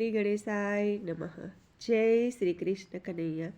શ્રી ગણેશાય નમઃ. જય શ્રી કૃષ્ણ કનૈયા.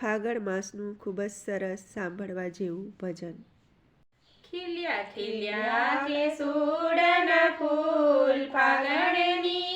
ફાગણ માસનું ખૂબ જ સરસ સાંભળવા જેવું ભજન. ખીલ્યા ખીલ્યા કે ફૂલ ફાગણની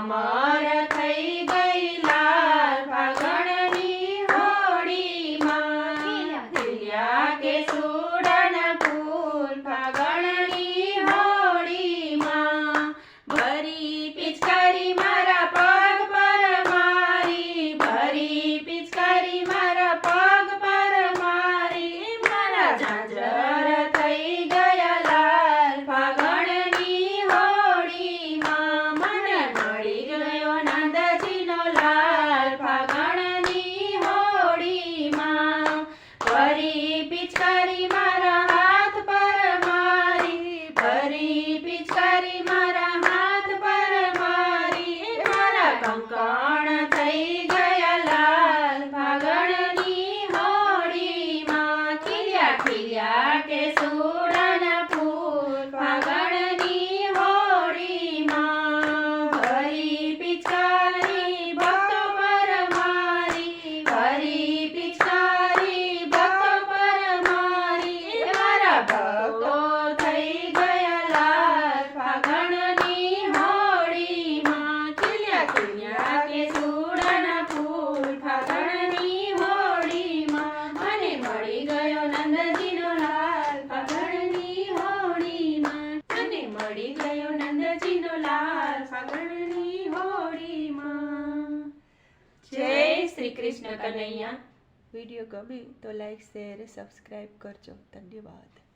Mama. કંકણ થઈ ગયા લાલ ભાગણની હોડીમાં ખીલ્યા ખીલ્યા પડી ગયો નંદજીનો લાલ ફાગણની હોળીમાં. જય શ્રી કૃષ્ણ કનૈયા. વીડિયો ગમ્યું તો લાઈક, શેર, સબસ્ક્રાઈબ કરજો. ધન્યવાદ.